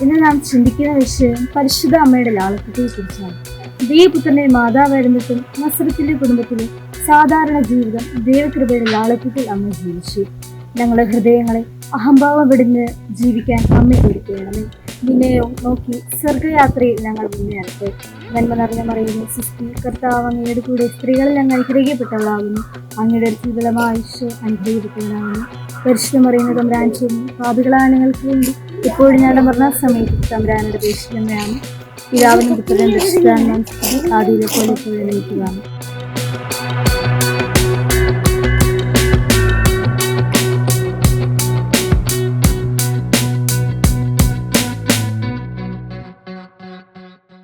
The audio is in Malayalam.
ചിന്തിക്കുന്ന വിഷയം പരിശുദ്ധ അമ്മയുടെ ലാളിത്യത്തെ കുറിച്ചാണ്. ദൈവപുത്രന്റെ മാതാവായിരുന്നിട്ടും നസ്രത്തിന്റെ കുടുംബത്തിലെ സാധാരണ ജീവിതം ദൈവകൃപയുടെ ലാളിത്യത്തിൽ അമ്മ ജീവിച്ചു. ഞങ്ങളുടെ ഹൃദയങ്ങളെ അഹംഭാവം വിടുന്ന് ജീവിക്കാൻ അമ്മ ഒരുക്കണമേ നിന്നെയോ നോക്കി സ്വർഗയാത്രയിൽ ഞങ്ങൾ മുന്നേറട്ടെ നന്മ നിറഞ്ഞ മറിയുന്നു സിസ്റ്റി കർത്താവ് അങ്ങയുടെ കൂടെ സ്ത്രീകളിൽ ഞങ്ങൾ അനുഗ്രഹിക്കപ്പെട്ടവളാകുന്നു. അങ്ങയുടെ ശീതളമായ ഈശോ അനുഗ്രഹിക്കപ്പെട്ടവളാകുന്നു. പരിശുദ്ധം അറിയുന്ന തമ്പ്രാൻ ചെയ്യുന്നു ഞങ്ങൾക്ക് വേണ്ടി എപ്പോഴും പറഞ്ഞ സമയത്ത് തമ്പ്രാനുടെ പേശിതമ്മയാണ് പിതാവിനും പുത്രനും രക്ഷിതാനും ആദ്യയിലെ പോലെ പോലെ നയിക്കുകയാണ്